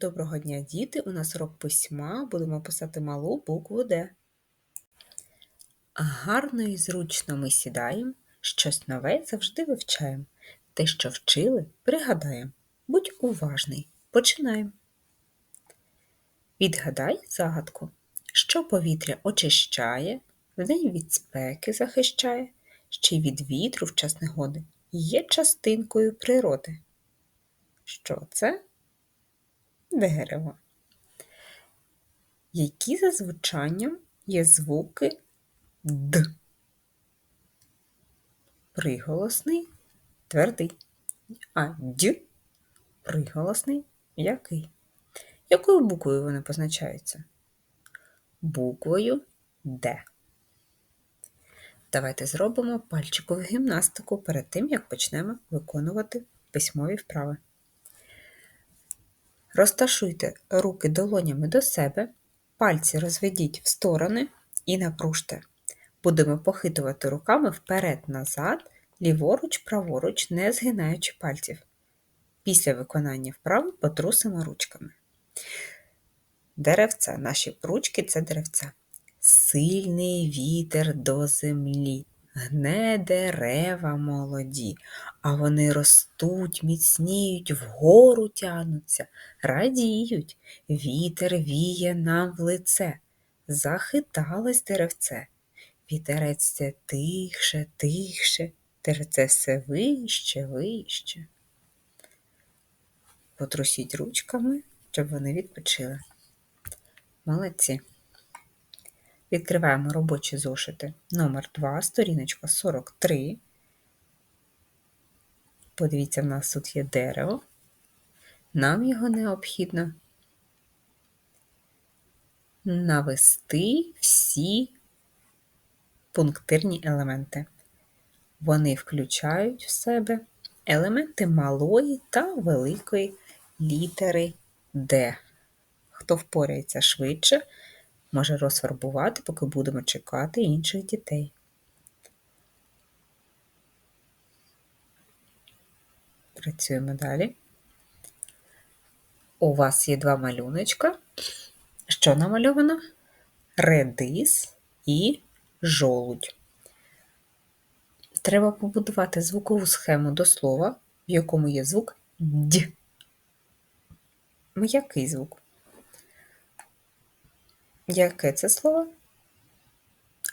Доброго дня, діти! У нас урок письма. Будемо писати малу букву Д. Гарно і зручно ми сідаємо, щось нове завжди вивчаємо. Те, що вчили, пригадаємо. Будь уважний. Починаємо. Відгадай загадку, що повітря очищає, вдень від спеки захищає, ще й від вітру в час негоди є частинкою природи. Що це? Дерево. Які за звучанням є звуки Д? Приголосний, твердий, а Д приголосний який? Якою буквою вони позначаються? Буквою Д. Давайте зробимо пальчикову гімнастику перед тим, як почнемо виконувати письмові вправи. Розташуйте руки долонями до себе, пальці розведіть в сторони і напружте. Будемо похитувати руками вперед-назад, ліворуч, праворуч, не згинаючи пальців. Після виконання вправи потрусимо ручками. Деревця, наші ручки це деревця. Сильний вітер до землі гне дерева молоді, а вони ростуть, міцніють, вгору тянуться, радіють, вітер віє нам в лице. Захиталось деревце. Вітерець це тихше, тихше, деревце все вище, вище. Потрусіть ручками, щоб вони відпочили. Молодці. Відкриваємо робочі зошити номер 2 сторіночка 43. Подивіться, в нас тут є дерево. Нам його необхідно навести всі пунктирні елементи. Вони включають в себе елементи малої та великої літери Д. Хто впорається швидше, може розфарбувати, поки будемо чекати інших дітей. Працюємо далі. У вас є два малюночка. Що намальовано? Редис і жолудь. Треба побудувати звукову схему до слова, в якому є звук Д. М'який звук. Яке це слово?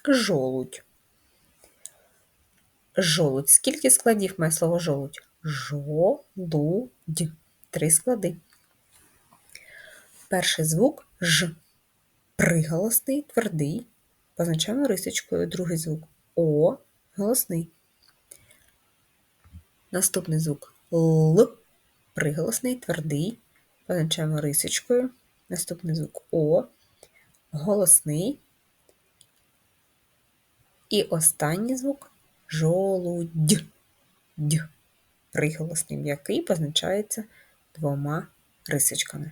Жолудь. Жолудь. Скільки складів має слово жолудь? Жолудь. Три склади. Перший звук Ж. Приголосний, твердий. Позначаємо рисочкою. Другий звук О. Голосний. Наступний звук Л. Приголосний, твердий. Позначаємо рисочкою. Наступний звук О голосний. І останній звук жолудь. Дь. Приголосний м'який позначається двома рисочками.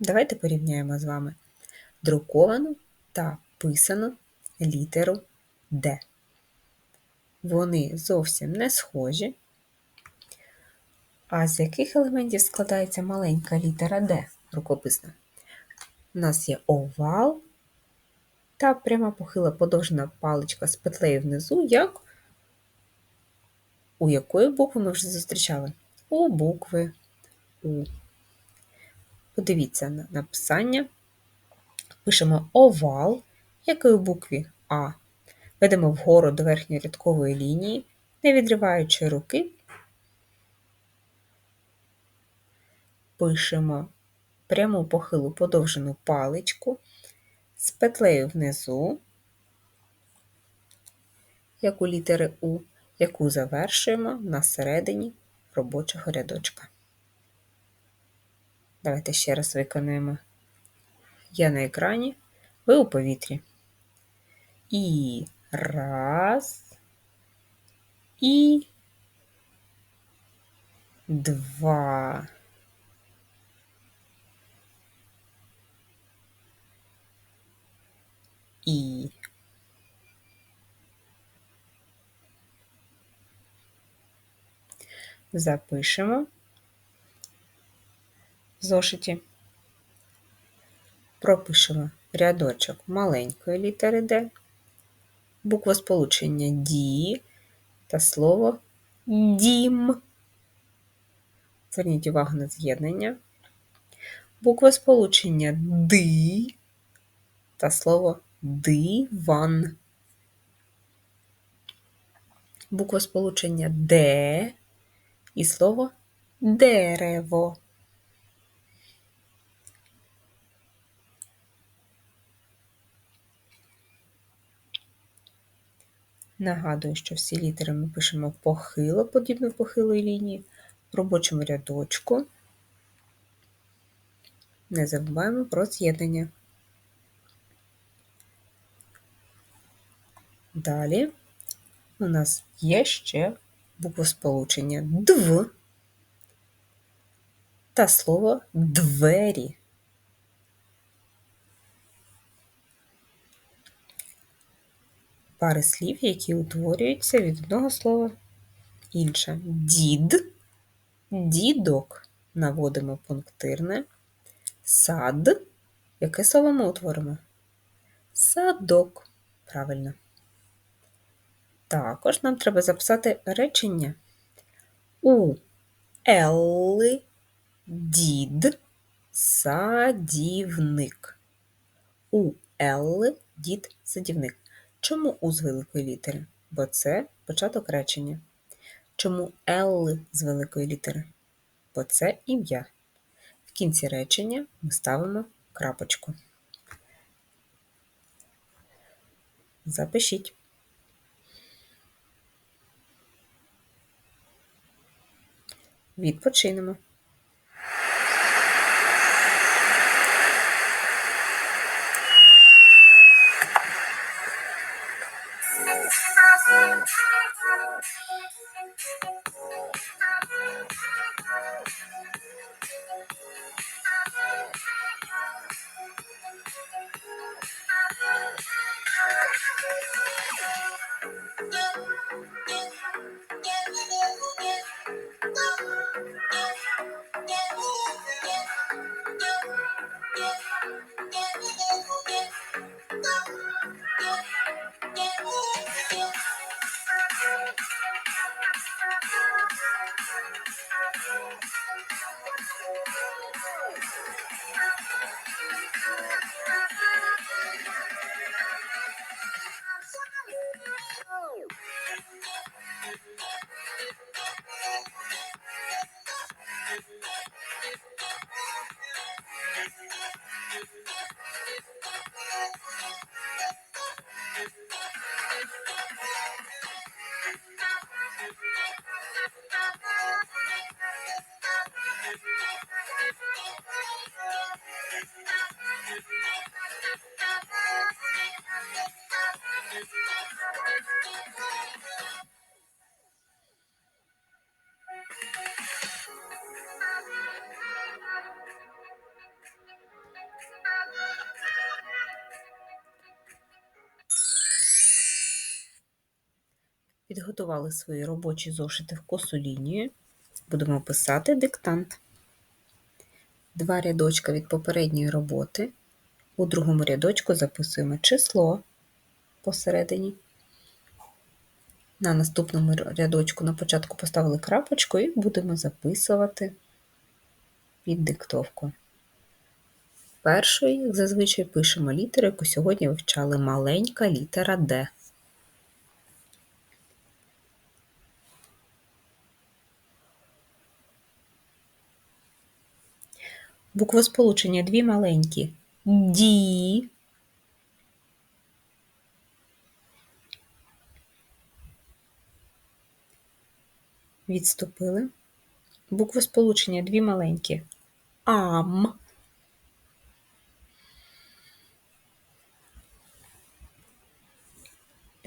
Давайте порівняємо з вами друковану та писану літеру Д. Вони зовсім не схожі. А з яких елементів складається маленька літера Д рукописна? У нас є овал та пряма похила подовжена паличка з петлею внизу, як у якої букви ми вже зустрічали? У букви У. Подивіться на написання. Пишемо овал, якої у букві А. Ведемо вгору до верхньої рядкової лінії, не відриваючи руки, пишемо пряму похилу подовжену паличку з петлею внизу, як у літери У, яку завершуємо на середині робочого рядочка. Давайте ще раз виконаємо. Я на екрані, ви у повітрі. І раз, і два. І. запишемо в зошиті. Пропишемо рядочок маленької літери Д, буквосполучення Ді та слово дім. Зверніть увагу на з'єднання. Буквосполучення Ди та слово диван. Буквосполучення Д і слово дерево. Нагадую, що всі літери ми пишемо похило, подібно похилої лінії, в робочому рядочку. Не забуваємо про з'єднання. Далі у нас є ще буквосполучення дв та слово двері. Пари слів, які утворюються від одного слова інше. Дід, дідок. Наводимо пунктирне. Сад. Яке слово ми утворимо? Садок. Правильно. Також нам треба записати речення. У Елли дід садівник. У Елли дід садівник. Чому У з великої літери? Бо це початок речення. Чому Л з великої літери? Бо це ім'я. В кінці речення ми ставимо крапочку. Запишіть. Відпочинемо. Підготували свої робочі зошити в косу лінію. Будемо писати диктант. Два рядочка від попередньої роботи. У другому рядочку записуємо число посередині. На наступному рядочку на початку поставили крапочку і будемо записувати під диктовку. Першою, як зазвичай, пишемо літеру, яку сьогодні вивчали маленька літера Д. Буквосполучення дві маленькі. Ді. Відступили. Буквосполучення дві маленькі. Ам.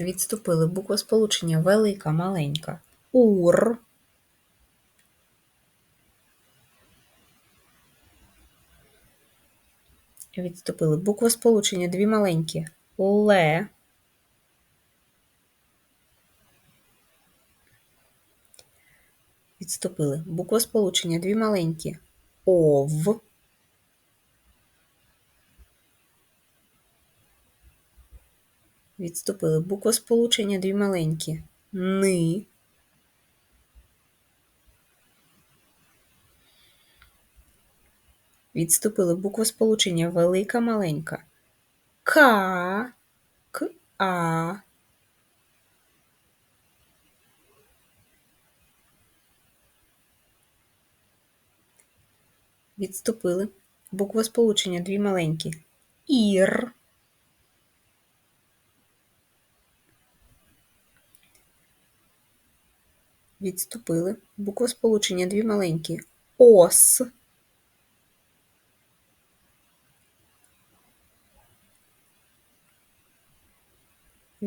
Відступили буквосполучення велика, маленька. Ур. Відступили буквосполучення дві маленькі. Ле. Відступили. Буква сполучення дві маленькі. Ов. Відступили. Буква сполучення дві маленькі. Ни. Відступили. Буква сполучення велика маленька. Ка. К. А. Відступили. Буква сполучення дві маленькі. Ір. Відступили. Буква сполучення дві маленькі. Ос.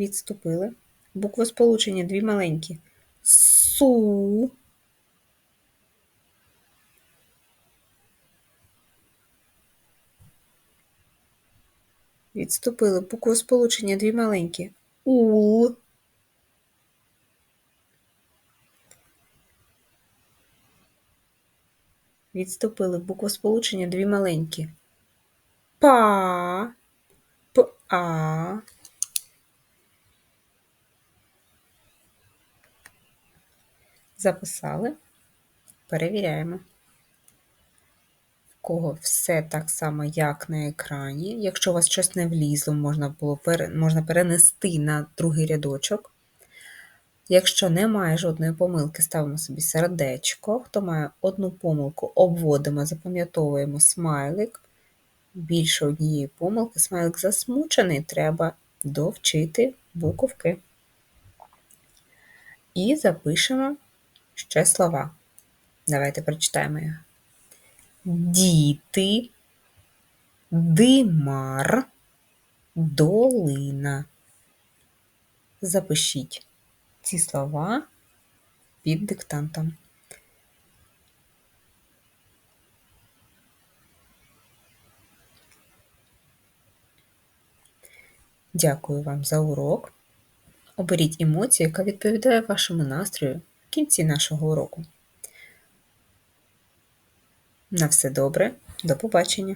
Відступили. Буква сполучення дві маленькі. Су. Відступили. Буква сполучення дві маленькі. Ул. Відступили. Буква сполучення дві маленькі. Па. П-а. Записали. Перевіряємо. В кого все так само, як на екрані. Якщо у вас щось не влізло, можна було можна перенести на другий рядочок. Якщо немає жодної помилки, ставимо собі сердечко. Хто має одну помилку, обводимо, запам'ятовуємо смайлик. Більше однієї помилки, смайлик засмучений, треба довчити буковки. І запишемо ще слова. Давайте прочитаємо їх. Діти, димар, долина. Запишіть ці слова під диктантом. Дякую вам за урок. Оберіть емоцію, яка відповідає вашому настрою кінці нашого уроку. На все добре, до побачення!